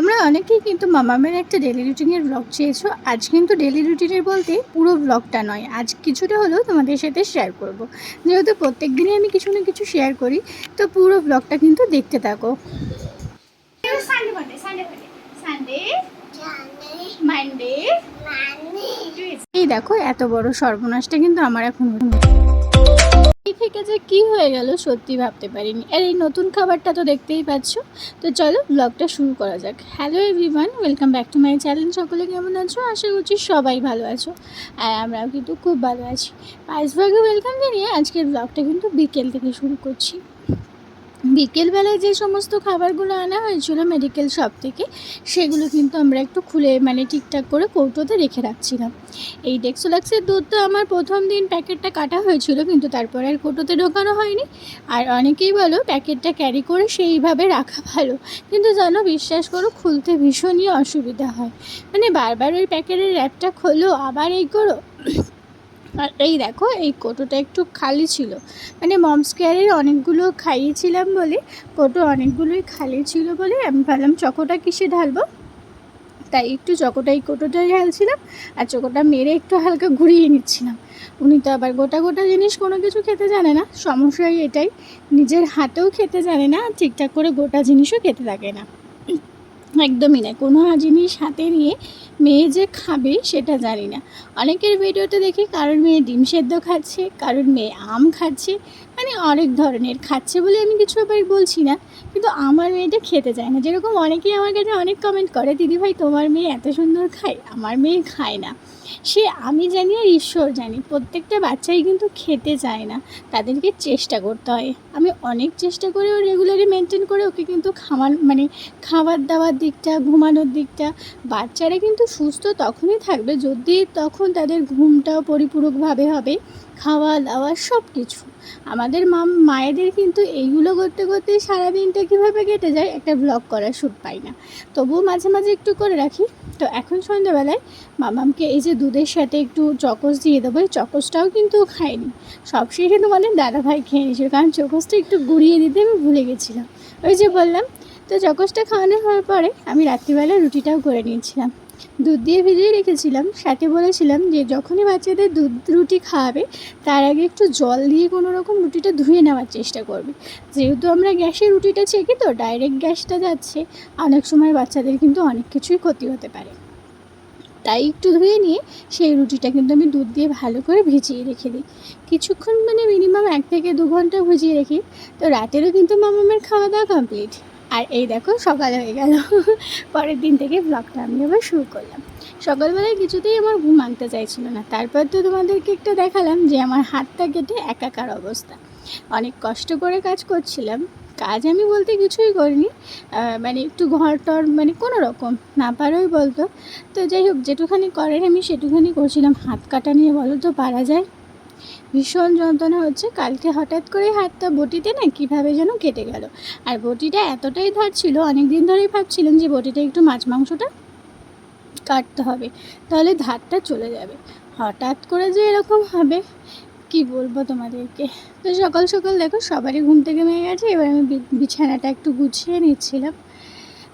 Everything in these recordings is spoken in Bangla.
তোমরা অনেকেই কিন্তু মামামের একটা ডেলি রুটিনের ব্লগ চেয়েছো। আজ কিন্তু ডেলি রুটিনের বলতে পুরো ব্লগটা নয়। আজ কিছুটা হলেও তোমাদের সাথে শেয়ার করব। যেহেতু প্রত্যেক দিনই আমি কিছু না কিছু শেয়ার করি তো পুরো ব্লগটা কিন্তু দেখতে থাকো। এই দেখো এত বড় সর্বনাশটা কিন্তু আমার এখন থেকে যে কি হয়ে গেল সত্যি ভাবতে পারিনি। আর এই নতুন খাবারটা তো দেখতেই পাচ্ছ। তো চলো ব্লগটা শুরু করা যাক। Hello everyone welcome back to my channel সকলে কেমন আছো? আশা করছি সবাই ভালো আছো। আর আমরাও কিন্তু খুব ভালো আছি। পাঁচ ভাগে ওয়েলকাম জানিয়ে আজকের ব্লগটা কিন্তু বিকেল থেকে শুরু করছি। বিকেলবেলায় যে সমস্ত খাবারগুলো আনা হয়েছিল মেডিকেল শপ থেকে, সেগুলো কিন্তু আমরা একটু খুলে মানে ঠিকঠাক করে কৌটোতে রেখে রাখছিলাম। এই ডেক্সোলাক্সের দুধটা আমার প্রথম দিন প্যাকেটটা কাটা হয়েছিল, কিন্তু তারপরে আর কৌটোতে ঢোকানো হয়নি। আর অনেকেই বলো, প্যাকেটটা ক্যারি করে সেইভাবে রাখা ভালো। কিন্তু জানো, বিশ্বাস করো, খুলতে ভীষণই অসুবিধা হয়। মানে বারবার ওই প্যাকেটের র্যাপটা খোলো, আবার এই করো আর এই দেখো, এই কোটোটা একটু খালি ছিল। মানে মমস কেয়ারের অনেকগুলো খাইয়েছিলাম বলে, কোটো অনেকগুলোই খালি ছিল বলে আমি ভাবলাম, চকোটা কিসে ঢালবো? তাই একটু চকোটা, এই কোটোটাই ঢালছিলাম আর চকোটা মেরে একটু হালকা ঘুরিয়ে নিচ্ছিলাম। উনি তো আবার গোটা গোটা জিনিস কোনো কিছু খেতে জানে না, সমস্যাই এটাই। নিজের হাতেও খেতে জানে না, ঠিকঠাক করে গোটা জিনিসও খেতে থাকে না। একদমই না। কোনো জিনিস হাতে নিয়ে মেয়ে যে খাবে সেটা জানি না। অনেকের ভিডিওতে দেখি কারোর মেয়ে ডিম সেদ্ধ খাচ্ছে, কারোর মেয়ে আম খাচ্ছে মানে অনেক ধরনের। খাচ্ছে বলে আমি কিছু ব্যাপারে বলছি না, কিন্তু আমার মেয়েটা খেতে চায় না। যেরকম অনেকেই আমার কাছে অনেক কমেন্ট করে দিদিভাই তোমার মেয়ে এত সুন্দর খায়, আমার মেয়ে খায় না। সে আমি জানি আর ঈশ্বর জানি, প্রত্যেকটা বাচ্চাই কিন্তু খেতে চায় না। তাদেরকে চেষ্টা করতে হয়। আমি অনেক চেষ্টা করে ও রেগুলারলি মেনটেন করে ওকে কিন্তু খাওয়ার মানে খাবার দাবার দিকটা, ঘুমানোর দিকটা, বাচ্চারা কিন্তু সুস্থ তখনই থাকবে যদি তখন তাদের ঘুমটাও পরিপূরকভাবে হবে, খাওয়া দাওয়া সব কিছু আমাদের মা, মায়েদের কিন্তু এইগুলো করতে করতে সারাদিনটা কীভাবে কেটে যায় একটা ব্লগ করার শ্যুট পাই না। তবুও মাঝে মাঝে একটু করে রাখি। তো এখন সন্ধ্যাবেলায় মামামকে এই যে দুধের সাথে একটু চকস দিয়ে দেবো, এই চকসটাও কিন্তু ও খায়নি। সব শেষে তোমাদের দাদাভাই খেয়ে নিয়েছিল কারণ চকসটা একটু গুঁড়িয়ে দিতে আমি ভুলে গেছিলাম। ওই যে বললাম, তো চকসটা খাওয়ানো হওয়ার পরে আমি রাত্রিবেলা রুটিটাও করে নিয়েছিলাম। দুধ দিয়ে ভিজিয়ে রেখেছিলাম। সাথে বলেছিলাম যে, যখনই বাচ্চাদের দুধ রুটি খাওয়াবে, তার আগে একটু জল দিয়ে কোনো রকম রুটিটা ধুয়ে নেওয়ার চেষ্টা করবে। যেহেতু আমরা গ্যাসে রুটিটা ছেঁকি, তো ডাইরেক্ট গ্যাসটা যাচ্ছে। অনেক সময় বাচ্চাদের কিন্তু অনেক কিছুই ক্ষতি হতে পারে। তাই একটু ধুয়ে নিয়ে, সেই রুটিটা কিন্তু আমি দুধ দিয়ে ভালো করে ভিজিয়ে রেখে দিই। কিছুক্ষণ মানে মিনিমাম এক থেকে দু ঘণ্টা ভিজিয়ে রেখি। তো রাতেরও কিন্তু মামামের খাওয়া দাওয়া কমপ্লিট। আর এই দেখো, সকাল হয়ে গেল। পরের দিন থেকে ব্লগটা আমি আবার শুরু করলাম। সকালবেলায় কিছুতেই আমার ঘুম আনতে চাইছিল না। তারপর তো তোমাদেরকে একটা দেখালাম যে আমার হাতটা কেটে একাকার অবস্থা। অনেক কষ্ট করে কাজ করছিলাম। কাজ আমি বলতে কিছুই করিনি। মানে একটু ঘর টর মানে কোনো রকম, না পারোই বলতো। তো যাই হোক, যেটুখানি করেন আমি সেটুখানি করছিলাম। হাত কাটা নিয়ে বলো তো, পারা যায়? ভীষণ যন্ত্রণা হচ্ছে। কালকে হঠাৎ করে হাতটা বটিতে না কীভাবে যেন কেটে গেল। আর বটিটা এতটাই ধার ছিল অনেক দিন ধরেই ভাবছিলাম যে বটিটা একটু মাছ মাংসটা কাটতে হবে, তাহলে ধারটা চলে যাবে। হঠাৎ করে যে এরকম হবে, কি বলব তোমাদেরকে? তো সকাল সকাল দেখো, সবারই ঘুম থেকে মেয়ে গেছে, এবার আমি বিছানাটা একটু গুছিয়ে নিচ্ছিলাম।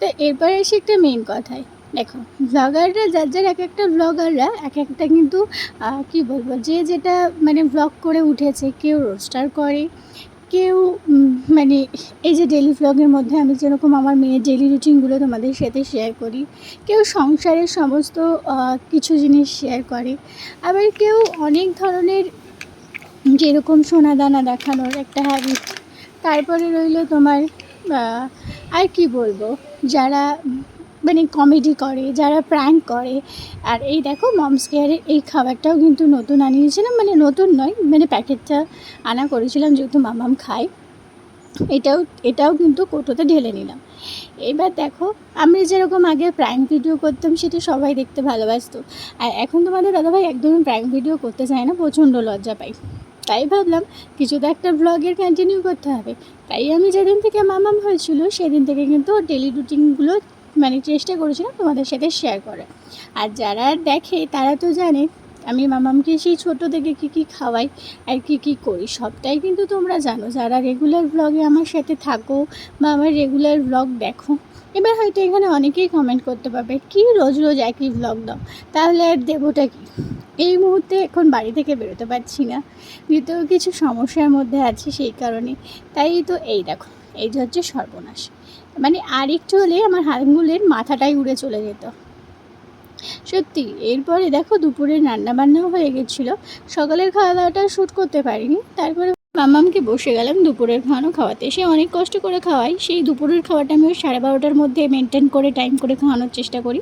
তো এরপরে এসে একটা মেন কথায় দেখো ব্লগাররা যার যার এক একটা ব্লগাররা এক একটা কিন্তু কি বলব, যে যেটা মানে ব্লগ করে উঠেছে, কেউ রোস্টার করে, কেউ মানে এই যে ডেলি ব্লগের মধ্যে আমি যেরকম আমার মেয়ের ডেলি রুটিনগুলো তোমাদের সাথে শেয়ার করি, কেউ সংসারের সমস্ত কিছু জিনিস শেয়ার করে, আবার কেউ অনেক ধরনের যেরকম সোনা দানা দেখানোর একটা হ্যাবিট তারপরে রইল তোমার আর কি বলব, যারা মানে কমেডি করে, যারা প্র্যাঙ্ক করে। আর এই দেখো মমস কেয়ারের এই খাবারটাও কিন্তু নতুন আনিয়েছিলাম মানে নতুন নয় মানে প্যাকেটটা আনা করেছিলাম যেহেতু মামাম খায়। এটাও এটাও কিন্তু কোটোতে ঢেলে নিলাম। এবার দেখো, আমরা যেরকম আগে প্র্যাঙ্ক ভিডিও করতাম, সেটা সবাই দেখতে ভালোবাসতো। আর এখন তোমাদের দাদাভাই একদমই প্র্যাঙ্ক ভিডিও করতে চায় না, প্রচণ্ড লজ্জা পাই তাই ভাবলাম, কিছু তো একটা ব্লগের কন্টিনিউ করতে হবে। তাই আমি যেদিন থেকে মামাম হয়েছিল, সেদিন থেকে কিন্তু ডেলি রুটিনগুলো মানে চেষ্টা করেছিলাম তোমাদের সাথে শেয়ার করার। আর যারা দেখে, তারা তো জানে, আমি মামামকে সেই ছোটো থেকে কী কী খাওয়াই আর কী কী করি, সবটাই কিন্তু তোমরা জানো। যারা রেগুলার ব্লগে আমার সাথে থাকো বা আমার রেগুলার ব্লগ দেখো, এবার হয়তো এখানে অনেকেই কমেন্ট করতে পারবে, কি রোজ রোজ একই ব্লগ দাও? তাহলে আর দেবোটা কি? এই মুহূর্তে এখন বাড়ি থেকে বেরোতে পারছি না দ্বিতীয় কিছু সমস্যার মধ্যে আছি সেই কারণে। তাই তো এই দেখো, এই যে হচ্ছে সর্বনাশ। মানে আর একটু হলেই আমার আঙুলের মাথাটাই উড়ে চলে যেত। সত্যি, এরপরে দেখো দুপুরে রান্না বান্নাও হয়ে গেছিল। সকালের খাওয়া দাওয়াটা শ্যুট করতে পারিনি। তারপরে মামামকে বসে গেলাম দুপুরের খাওয়ানো খাওয়াতে। সে অনেক কষ্ট করে খাওয়াই সেই দুপুরের খাওয়াটা আমি ওই সাড়ে বারোটার মধ্যে মেনটেন করে টাইম করে খাওয়ানোর চেষ্টা করি।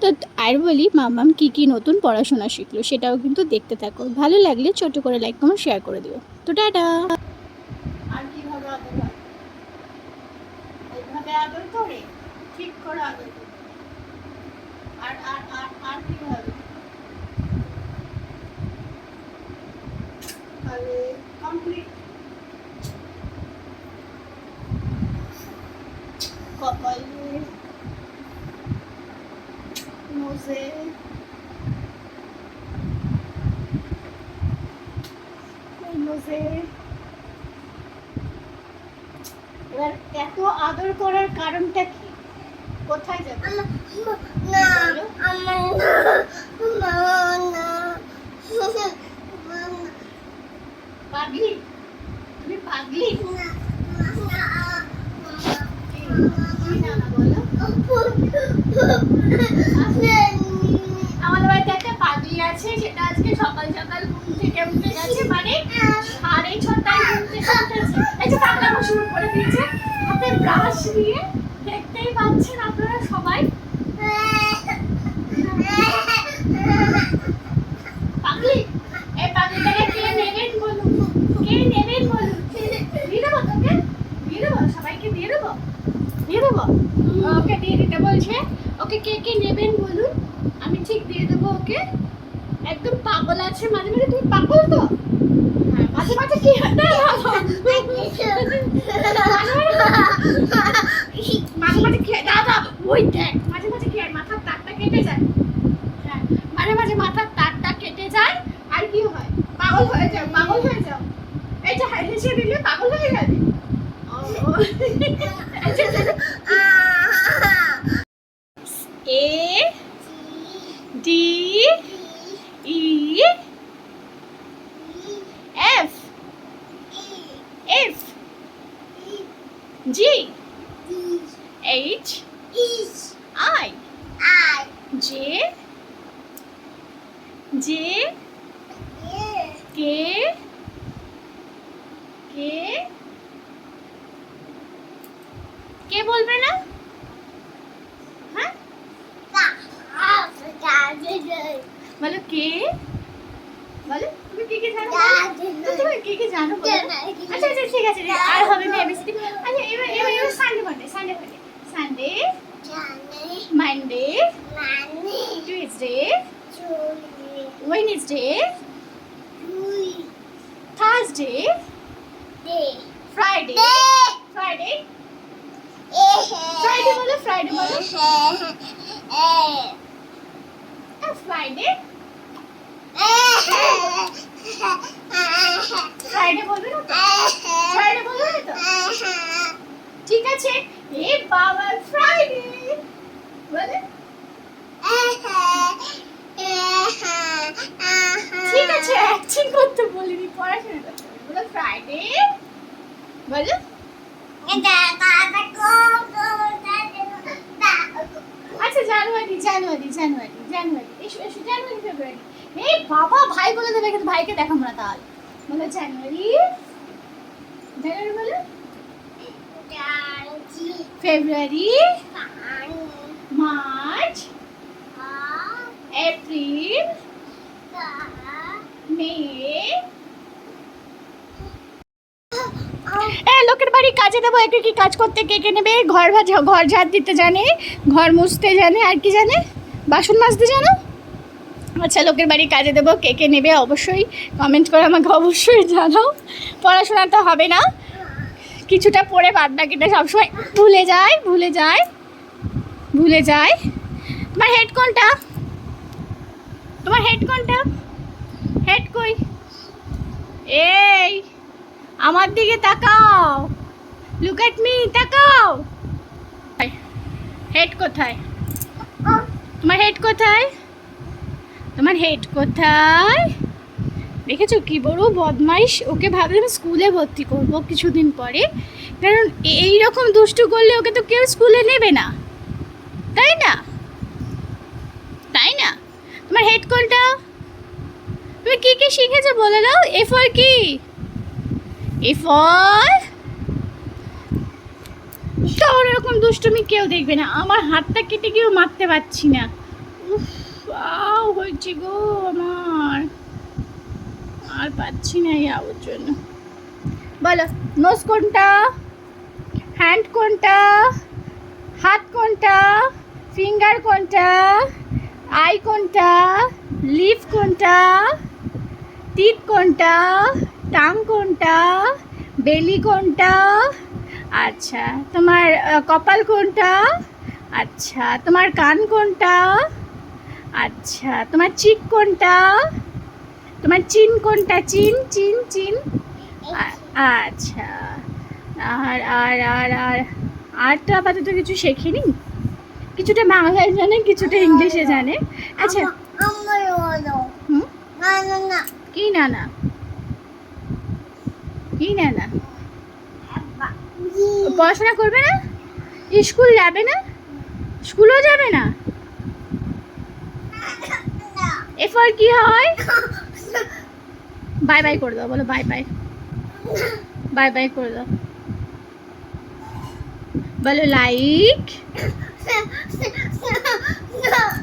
তো আর বলি, মামাম কী কী নতুন পড়াশোনা শিখলো সেটাও কিন্তু দেখতে থাকো। ভালো লাগলে ছোট করে লাইক কমেন্ট শেয়ার করে দিও। তো টাটা আর কীভাবে আদর হয় এইভাবে আদর করে, ঠিক করে আদর করে। আর আর আর আর কীভাবে তাহলে কমপ্লিট কপালে, নোজে নোজে এবার এত আদর করার কারণটা কি কোথায় যাবে না আমার না না পাগলি তুমি পাগলি না কি কি না না বলো আমাদের বাড়িতে একটা পাগলি আছে সেটা আজকে সকাল সকাল ঘুম থেকে উঠে গেছে মানে সাড়ে ছটায় ঘুম থেকে উঠেছে এই যে পাগলামো শুরু করে দিয়েছে হাতে ব্রাশ নিয়ে দেখতেই পাচ্ছেন আপনারা সবাই। পাগলি এই পাগলিটাকে কে নেবেন বলুন? কে নেবেন বলুন? দিয়ে দেবো তোকে দিয়ে দেবো সবাইকে দিয়ে দেবো দিয়ে দেবো। ওকে দিয়ে দিতে বলছে। ওকে কে কে নেবেন বলুন? আমি ঠিক দিয়ে দেবো ওকে। একদম পাগল আছে মাঝে মাঝে তুমি পাগল তো? হ্যাঁ মাঝে মাঝে কি। মাঝে মাঝে হয় দাদা ওই দেখ মাঝে মাঝে কি মাথার তারটা কেটে যায়। হ্যাঁ মাঝে মাঝে মাথার তারটা কেটে যায় আর কি হয়? পাগল হয়ে যাও পাগল হয়ে যাও। এই যে হেসে দিলে পাগল হয়ে যাবে। ও J K K কে বলবে না? হ্যাঁ? বলো কে? বলো তুমি কি কি জানো? তুমি কি কি জানো আচ্ছা আচ্ছা ঠিক আছে আর হবে না এবিসিডি আচ্ছা এবার এবার এবার Sunday Monday Sunday Monday Sunday Monday Tuesday Wednesday Thursday Friday Friday Friday বলো ফ্রাইডে বলো। ফ্রাইডে ফ্রাইডে বলবে না ফ্রাইডে বলবে না তো? ঠিক আছে। এ বাবা ফ্রাইডে বলে? ঠিক আছে অ্যাকশন করতে বলিনি পড়াশোনা করতে বলো ফ্রাইডে বলো। আচ্ছা জানুয়ারি জানুয়ারি জানুয়ারি জানুয়ারি। এসো এসো জানুয়ারি ফেব্রুয়ারি। এই বাবা ভাই বলে দেবে কিন্তু ভাইকে দেখাবো না তাহলে। বলো জানুয়ারি। জানুয়ারি বলো। ফেব্রুয়ারি। মার্চ। এপ্রিল মে লোকের বাড়ি কাজে দেবো, একে কি কাজ করতে কে কে নেবে? ঘর ভাজা, ঘর ঝাড় দিতে জানে, ঘর মুছতে জানে, আর কি জানে? বাসন মাজতে জানো? আচ্ছা লোকের বাড়ি কাজে দেবো, কে কে নেবে অবশ্যই কমেন্ট করে আমাকে অবশ্যই জানাও। পড়াশোনা তো হবে না। কিছুটা পড়ে বাদ বাকিটা সবসময় ভুলে যায় ভুলে যায় ভুলে যায়। তোমার হেড কোনটা? তোমার হেড কোনটা? হেড কই? এই, আমার দিকে তাকাও। লুক এট মি তাকাও। হেড কোথায়? তোমার হেড কোথায়? তোমার হেড কোথায়? দেখেছ কি বড় বদমাইশ? ওকে ভাবলাম স্কুলে ভর্তি করব কিছুদিন পরে। কারণ এই রকম দুষ্টু করলে ওকে তো কেউ স্কুলে নেবে না। তাই না? তাই না? তোমার হেড কোনটা? তুমি কি কি শিখেছো বলে দাও এ ফর কি? এ ফর তোর এরকম দুষ্টুমি কেউ দেখবে না। আমার হাতটা কেটে গিয়েও মারতে পারছি না। উফ আও হয়েছে গো আমার। আর পাচ্ছি না এই আউর জন্য। বলো নোজ কোনটা? হ্যান্ড কোনটা? হাত কোনটা? ফিঙ্গার কোনটা? আই কোনটা? লিপ কোনটা? টিপ কোনটা? টাং কোনটা? বেলি কোনটা? আচ্ছা তোমার কপাল কোনটা? আচ্ছা তোমার কান কোনটা? আচ্ছা তোমার চিক কোনটা? তোমার চিন কোনটা? চিন চিন চিন। আচ্ছা। আর আর আর আর আর তো আপাতত কিছু শেখিনি? কিছুটা বাংলায় জানে কিছুটা ইংলিশে জানে। আচ্ছা। কি না না কি না না পড়াশোনা করবে না? স্কুল যাবে না? স্কুলও যাবে না? এরপর কি হয়? বাই বাই করে দাও বলো বাই বাই। বাই বাই করে দাও। বলো লাইক 스, 스, 스, 스.